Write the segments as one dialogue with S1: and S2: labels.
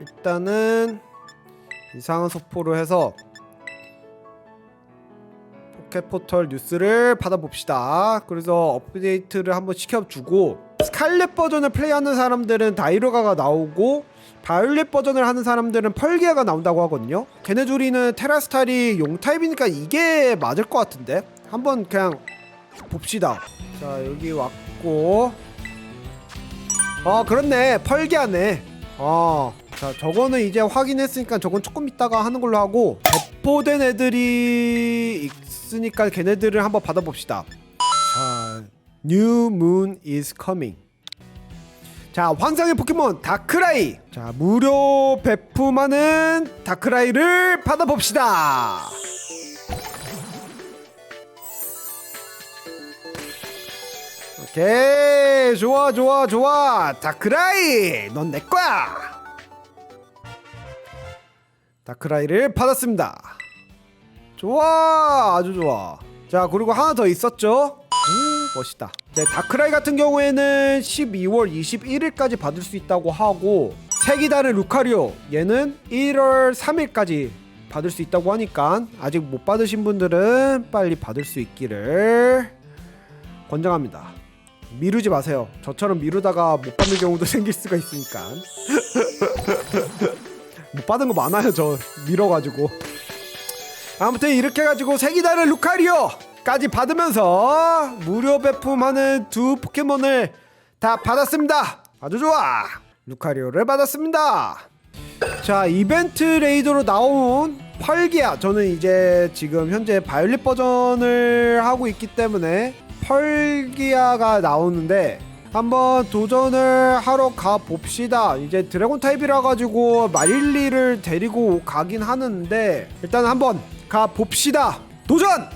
S1: 일단은 이상한 소포로 해서 포켓포털 뉴스를 받아봅시다. 그래서 업데이트를 한번 시켜주고 스칼렛 버전을 플레이하는 사람들은 다이로가가 나오고 바이올렛 버전을 하는 사람들은 펄기아가 나온다고 하거든요. 걔네 둘이는 테라스탈이 용 타입이니까 이게 맞을 것 같은데 한번 그냥 봅시다. 자 여기 왔고 아 그렇네 펄기아네. 아, 자 저거는 이제 확인했으니까 저건 조금 있다가 하는 걸로 하고 배포된 애들이 있으니까 걔네들을 한번 받아봅시다. 자, New Moon is coming. 자, 환상의 포켓몬 다크라이. 자, 무료 배품하는 다크라이를 받아봅시다. 오케이, 좋아, 좋아, 좋아. 다크라이, 넌 내 거야. 다크라이를 받았습니다. 좋아, 아주 좋아. 자, 그리고 하나 더 있었죠? 음, 멋있다. 네, 다크라이 같은 경우에는 12월 21일까지 받을 수 있다고 하고 색이다른 루카리오 얘는 1월 3일까지 받을 수 있다고 하니까 아직 못 받으신 분들은 빨리 받을 수 있기를 권장합니다. 미루지 마세요. 저처럼 미루다가 못 받는 경우도 생길 수가 있으니까. 못 받은 거 많아요, 저 밀어가지고. 아무튼 이렇게 해가지고 색이다른 루카리오까지 받으면서 무료 배품하는 두 포켓몬을 다 받았습니다. 아주 좋아. 루카리오를 받았습니다. 자 이벤트 레이더로 나온 펄기아 저는 이제 지금 현재 바이올렛 버전을 하고 있기 때문에 펄기아가 나오는데 한번 도전을 하러 가 봅시다. 이제 드래곤 타입이라 가지고 마릴리를 데리고 가긴 하는데 일단 한번 가 봅시다. 도전!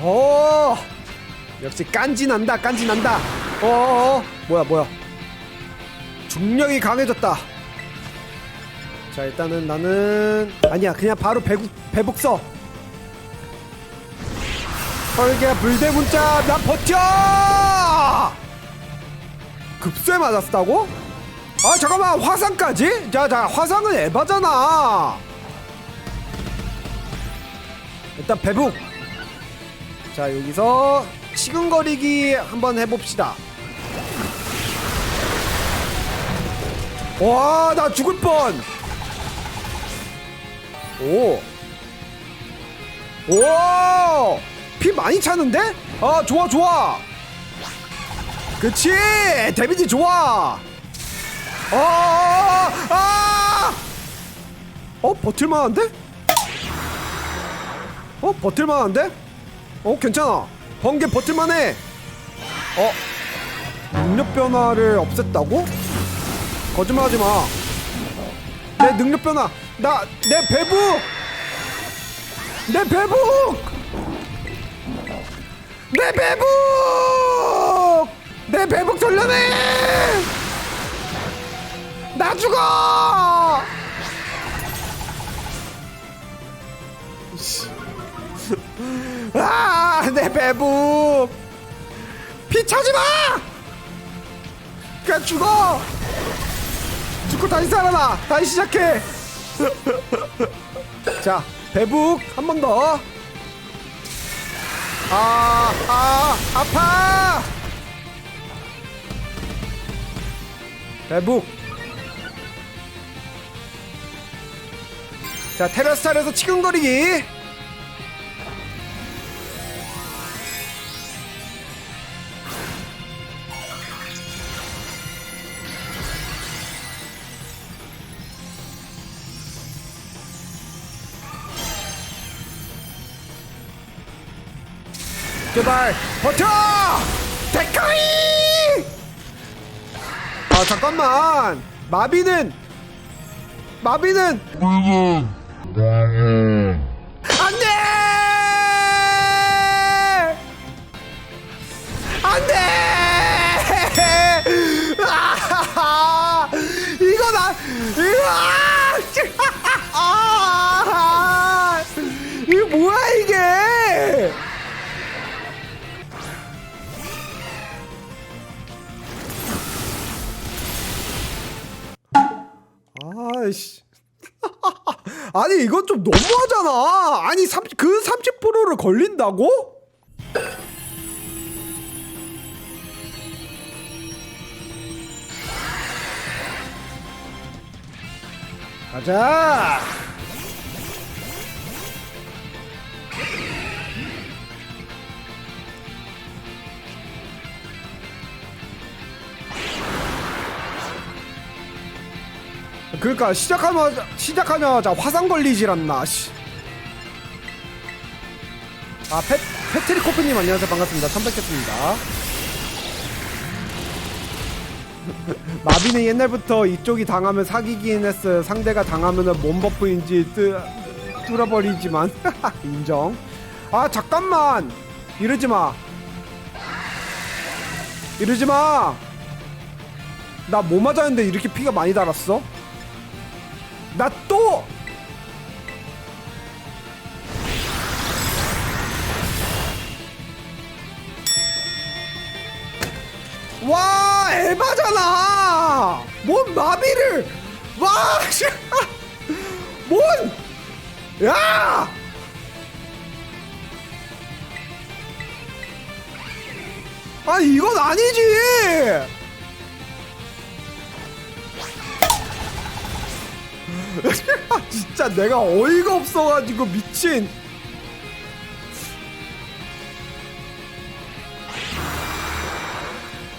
S1: 오 역시 깐지 난다 깐지 난다 어어 뭐야 뭐야. 중력이 강해졌다. 자 일단은 나는 아니야 그냥 바로 배국 써 설계 불대 문자 나 버텨! 급수에 맞았다고? 아 잠깐만 화상까지? 자자 화상은 에바잖아. 일단 배북 자 여기서 치근거리기 한번 해봅시다 와 나 죽을 뻔 오. 오! 피 많이 차는데? 아, 좋아, 좋아. 그치! 데미지 좋아! 아! 아! 어, 버틸만한데? 어, 버틸만한데? 어, 괜찮아. 번개 버틸만해. 어? 능력 변화를 없앴다고? 거짓말하지 마. 내 능력 변화. 나 내 배북 내 배북! 내 배북! 내 배북 돌려내 나 죽어! 아 내 배북! 피 차지 마! 그냥 죽어 죽고 다시 살아나 다시 시작해 자 배북 한 번 더 아, 아, 아파! 배북. 자, 테라스 탈에서 치근거리기. 제발 버텨! 데카이! 아 잠깐만 마비는 마비는 안돼! 아니 이건 좀 너무하잖아. 아니 30, 그 30%를 걸린다고? 가자. 그러니까 시작하자마자 시작하자마자 화상 걸리질 않나. 씨. 아 페, 페트리 코프님 안녕하세요 반갑습니다. 처음 뵙겠습니다. 마비는 옛날부터 이쪽이 당하면 사기긴 했어요. 상대가 당하면은 몸 버프인지 뜨, 뚫어버리지만 인정. 아 잠깐만 이러지 마. 이러지 마. 나 뭐 맞았는데 이렇게 피가 많이 달았어? 나 또! 와 에바잖아 뭔 마비를 와 씨. 뭔 야! 아 이건 아니지 진짜 내가 어이가 없어가지고 미친.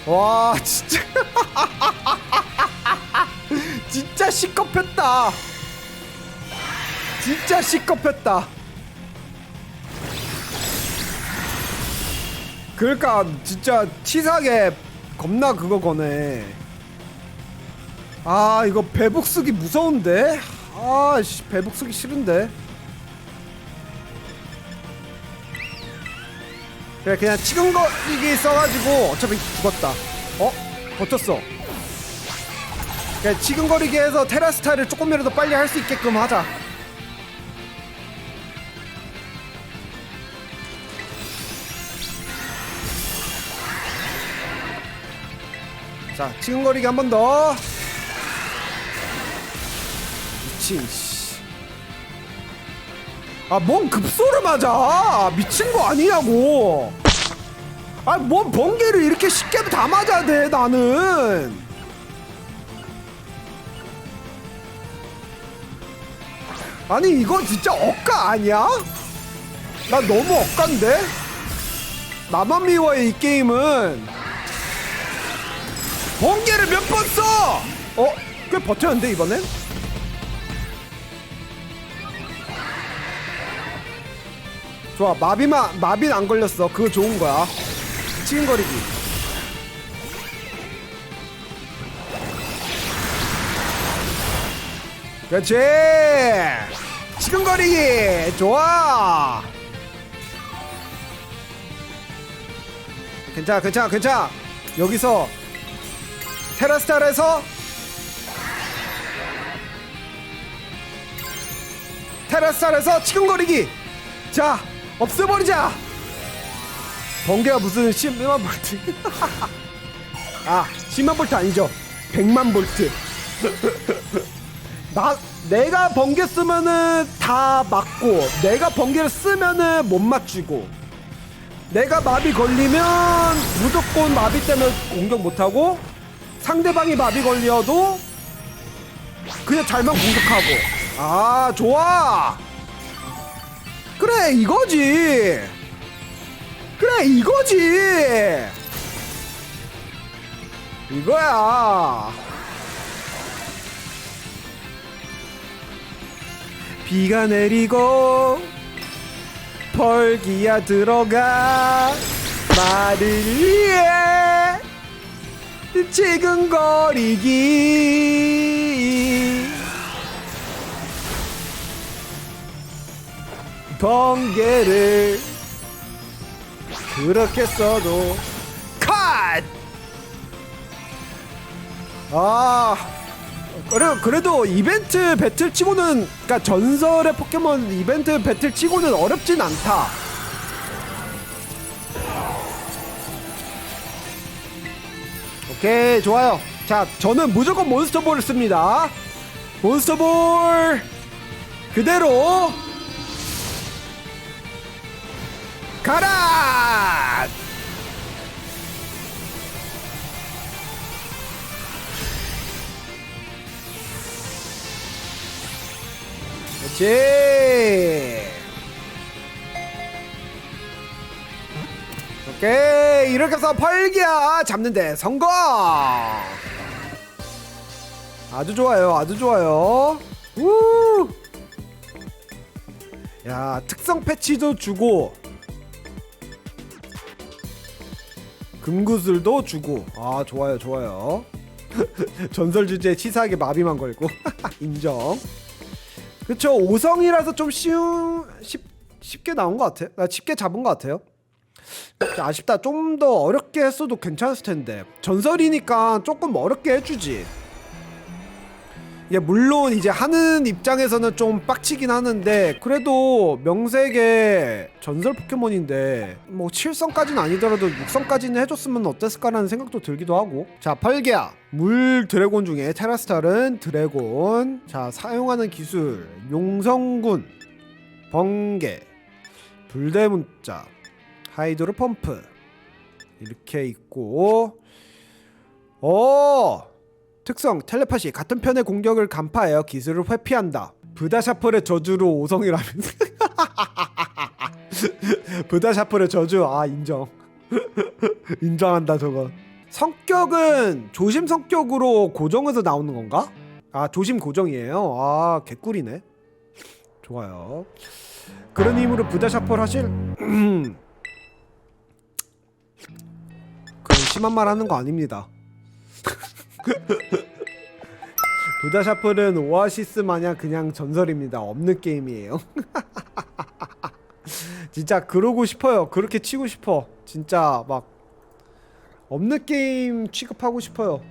S1: 와 진짜. 진짜 시겁했다. 진짜 시겁했다. 그러니까 진짜 치사하게 겁나 그거 거네 아 이거 배북 쓰기 무서운데? 아씨 배북 쓰기 싫은데. 그래 그냥 치근거리기 써가지고 어차피 죽었다. 어? 버텼어. 그냥 치근거리기 해서 테라스타를 조금이라도 빨리 할 수 있게끔 하자. 자 치근거리기 한 번더 씨. 아, 뭔 급소를 맞아? 미친 거 아니냐고. 아, 뭔 번개를 이렇게 쉽게 다 맞아야 돼, 나는. 아니, 이거 진짜 억까 아니야? 나 너무 억까인데? 나만 미워해, 이 게임은. 번개를 몇 번 써! 어? 꽤 버텼는데, 이번엔? 좋아. 마비만 마비는 안 걸렸어. 그거 좋은 거야. 치근거리기. 그렇지. 치근거리기. 좋아. 괜찮아 괜찮아 괜찮아. 여기서 테라스타에서 테라스타에서 치근거리기. 자 없애버리자! 번개가 무슨 10만 볼트? 아 10만 볼트 아니죠. 100만 볼트. 나 내가 번개 쓰면은 다 맞고 내가 번개를 쓰면은 못 맞추고 내가 마비 걸리면 무조건 마비 때문에 공격 못하고 상대방이 마비 걸려도 그냥 잘만 공격하고. 아 좋아 그래 이거지. 그래 이거지. 이거야. 비가 내리고 펄기야 들어가 말을 위해 지근거리기 번개를 그렇게 써도 컷! 아 그래, 그래도 이벤트 배틀 치고는 그러니까 전설의 포켓몬 이벤트 배틀 치고는 어렵진 않다. 오케이 좋아요. 자 저는 무조건 몬스터볼을 씁니다. 몬스터볼 그대로 가라! 그렇지. 오케이. 이렇게 해서 펄기야. 잡는데 성공! 아주 좋아요. 아주 좋아요. 우! 야 특성 패치도 주고 금구슬도 주고. 아 좋아요 좋아요. 전설 주제에 치사하게 마비만 걸고. 인정. 그쵸 5성이라서 좀 쉬운 쉽, 쉽게 나온 것 같아. 나 쉽게 잡은 것 같아요. 아쉽다. 좀 더 어렵게 했어도 괜찮았을 텐데. 전설이니까 조금 어렵게 해주지 예, 물론 이제 하는 입장에서는 좀 빡치긴 하는데 그래도 명색의 전설 포켓몬인데 뭐 7성까지는 아니더라도 6성까지는 해줬으면 어땠을까라는 생각도 들기도 하고. 자 펄게야. 물 드래곤 중에 테라스탈은 드래곤. 자 사용하는 기술. 용성군. 번개. 불대문자. 하이드로 펌프. 이렇게 있고. 어 특성 텔레파시 같은 편의 공격을 간파하여 기술을 회피한다. 브다샤플의 저주로 5성이라면 브다샤플의 저주 아 인정. 인정한다 저거. 성격은 조심 성격으로 고정해서 나오는 건가? 아 조심 고정이에요? 아 개꿀이네. 좋아요. 그런 힘으로 브다샤플 하실? 그런 심한 말 하는 거 아닙니다 부다샤플은 오아시스 마냥 그냥 전설입니다. 없는 게임이에요. 진짜 그러고 싶어요. 그렇게 치고 싶어. 진짜 막 없는 게임 취급하고 싶어요.